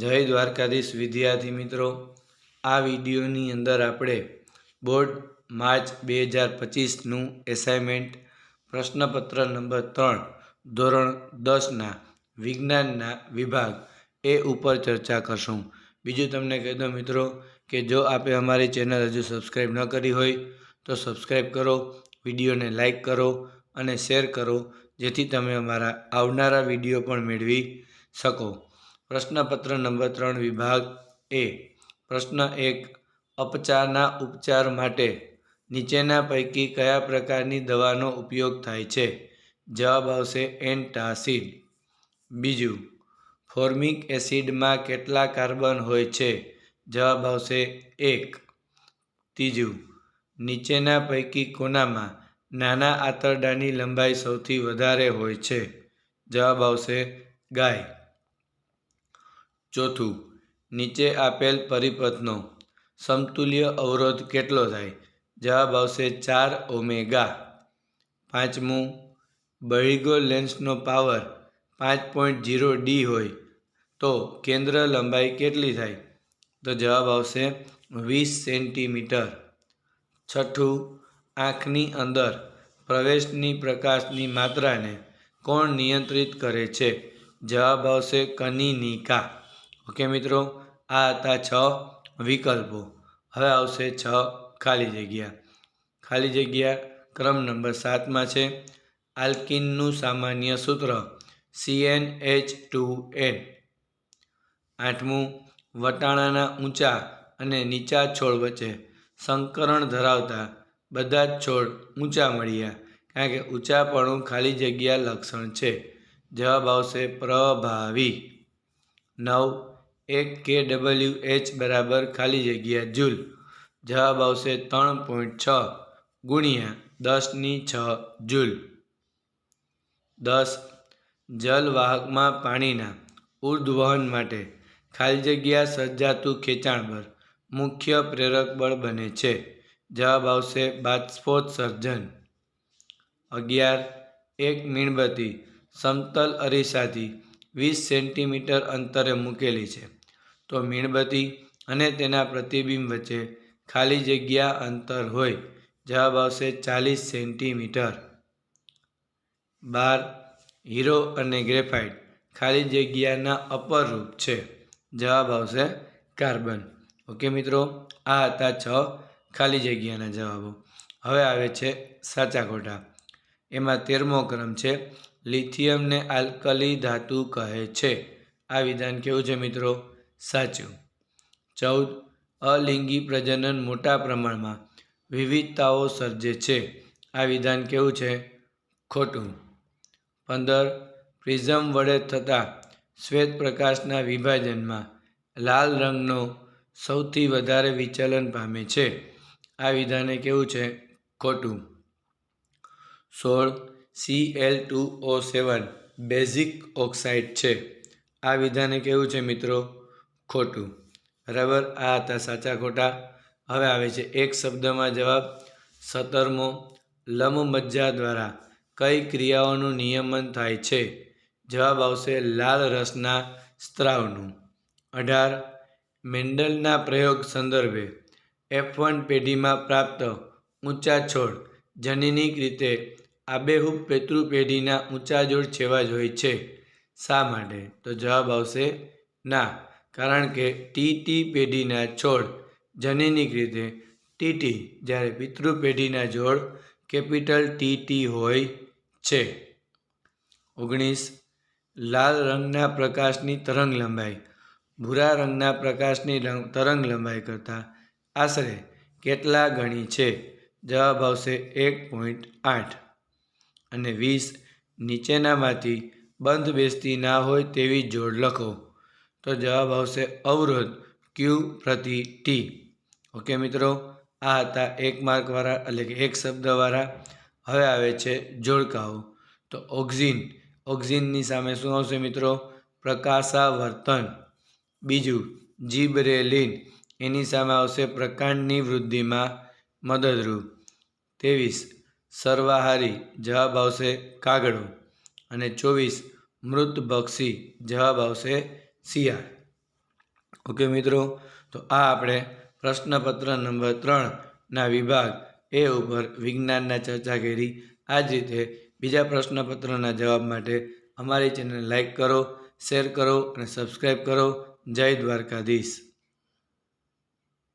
જય દ્વારકાધીશ વિદ્યાર્થી મિત્રો, આ વિડીયોની અંદર આપણે બોર્ડ માર્ચ બે હજાર પચીસનું એસાઇનમેન્ટ પ્રશ્નપત્ર નંબર ત્રણ, ધોરણ દસના વિજ્ઞાનના વિભાગ એ ઉપર ચર્ચા કરશું. બીજું તમને કહી દઉં મિત્રો કે જો આપે અમારી ચેનલ હજુ સબસ્ક્રાઈબ ન કરી હોય, તો સબસ્ક્રાઈબ કરો, વિડીયોને લાઈક કરો અને શેર કરો, જેથી તમે અમારા આવનારા વીડિયો પણ મેળવી શકો. પ્રશ્નપત્ર નંબર ત્રણ, વિભાગ એ. પ્રશ્ન એક, અપચારના ઉપચાર માટે નીચેના પૈકી કયા પ્રકારની દવાનો ઉપયોગ થાય છે? જવાબ આવશે એન્ટાસિડ. બીજું, ફોર્મિક એસિડમાં કેટલા કાર્બન હોય છે? જવાબ આવશે એક. ત્રીજું, નીચેના પૈકી કોનામાં નાના આંતરડાની લંબાઈ સૌથી વધારે હોય છે? જવાબ આવશે ગાય. ચોથું, નીચે આપેલ પરિપથનો સમતુલ્ય અવરોધ કેટલો થાય? જવાબ આવશે ચાર ઓમેગા. પાંચમું, બળીગો લેન્સનો પાવર પાંચ પોઈન્ટ જીરો ડી હોય તો કેન્દ્ર લંબાઈ કેટલી થાય? તો જવાબ આવશે વીસ સેન્ટીમીટર. છઠ્ઠું, આંખની અંદર પ્રવેશની પ્રકાશની માત્રાને કોણ નિયંત્રિત કરે છે? જવાબ આવશે કનિનિકા. ઓકે મિત્રો, આ હતા છ વિકલ્પો. હવે આવશે છ ખાલી જગ્યા. ખાલી જગ્યા ક્રમ નંબર સાતમાં છે. આલ્કિનનું સામાન્ય સૂત્ર સીએન એચ ટુ એન આઠમું, વટાણાના ઊંચા અને નીચા છોડ વચ્ચે સંકરણ ધરાવતા બધા જ છોડ ઊંચા મળ્યા, કારણ કે ઊંચાપણું ખાલી જગ્યા લક્ષણ છે. જવાબ આવશે પ્રભાવી. નવ એક કે ડબલ્યુ એચ બરાબર ખાલી જગ્યા જૂલ. જવાબ આવશે ત્રણ પોઈન્ટ છ ગુણ્યા દસની છ જૂલ. દસ. જલવાહકમાં પાણીના ઉર્ધ્વહન માટે ખાલી જગ્યા સર્જાતું ખેંચાણ મુખ્ય પ્રેરક બળ બને છે. જવાબ આવશે બાષ્પોત્સર્જન. અગિયાર. એક મીણબત્તી સમતલ અરીસાથી વીસ સેન્ટીમીટર અંતરે મૂકેલી છે. તો મીણબત્તી અને તેના પ્રતિબિંબ વચ્ચે ખાલી જગ્યા અંતર હોય. જવાબ આવશે ચાલીસ સેન્ટીમીટર. બાર, હીરો અને ગ્રેફાઇટ ખાલી જગ્યાના અપર રૂપ છે. જવાબ આવશે કાર્બન. ઓકે મિત્રો, આ હતા છ ખાલી જગ્યાના જવાબો. હવે આવે છે સાચા ખોટા. એમાં તેરમો ક્રમ છે લિથિયમને આલ્કલી ધાતુ કહે છે. આ વિધાન કેવું છે મિત્રો? સાચું. ચૌદ. અલિંગી પ્રજનન મોટા પ્રમાણમાં વિવિધતાઓ સર્જે છે. આ વિધાન કેવું છે? ખોટું. પંદર. પ્રિઝમ વડે થતા શ્વેત પ્રકાશના વિભાજનમાં લાલ રંગનો સૌથી વધારે વિચલન પામે છે. આ વિધાને કેવું છે? ખોટું. સોળ. C L two O seven basic oxide છે. આ વિધાને કેવું છે મિત્રો? ખોટું. બરાબર? આ હતા સાચા ખોટા. હવે આવે છે એક શબ્દમાં જવાબ. સત્તરમો લમમજ્જા દ્વારા કઈ ક્રિયાઓનું નિયમન થાય છે? જવાબ આવશે લાલ રસના સ્ત્રાવનું. અઢાર. મેન્ડલના પ્રયોગ સંદર્ભે એફ વન પેઢીમાં પ્રાપ્ત ઊંચા છોડ જનીનિક રીતે આબેહૂબ પેતૃ પેઢીના ઊંચા જોડ છેવા જ હોય છે. શા માટે? તો જવાબ આવશે, ના, કારણ કે ટી ટી પેઢીના છોડ જનીનિક રીતે ટીટી જ્યારે પિતૃ પેઢીના જોડ કેપિટલ ટી ટી હોય છે. ઓગણીસ, લાલ રંગના પ્રકાશની તરંગ લંબાઈ. ભૂરા રંગના પ્રકાશની તરંગ લંબાઈ કરતાં આશરે કેટલા ગણી છે? જવાબ આવશે એક પોઈન્ટ આઠ. અને વીસ નીચેનામાંથી બંધ બેસતી ના હોય તેવી જોડ લખો. તો જવાબ આવશે અવરોધ ક્યુ પ્રતિ ટી ઓકે મિત્રો, આ હતા એક માર્કવાળા એટલે કે એક શબ્દવાળા હવે આવે છે જોડકાઓ. તો ઓક્ઝિન, ઓક્ઝિનની સામે શું આવશે મિત્રો? પ્રકાશાવર્તન. બીજું, જીબરેલિન, એની સામે આવશે પ્રકાંડની વૃદ્ધિમાં મદદરૂપ. ત્રેવીસ સર્વાહારી જવાબ આવશે કાગડો અને ચોવીસ મૃત બક્ષી જવાબ આવશે શિયાળ. ઓકે મિત્રો, તો આ આપણે પ્રશ્નપત્ર નંબર ત્રણના વિભાગ એ ઉપર વિજ્ઞાનના ચર્ચા કરી. આ જ રીતે બીજા પ્રશ્નપત્રના જવાબ માટે અમારી ચેનલ લાઈક કરો, શેર કરો અને સબસ્ક્રાઈબ કરો. જય દ્વારકાધીશ.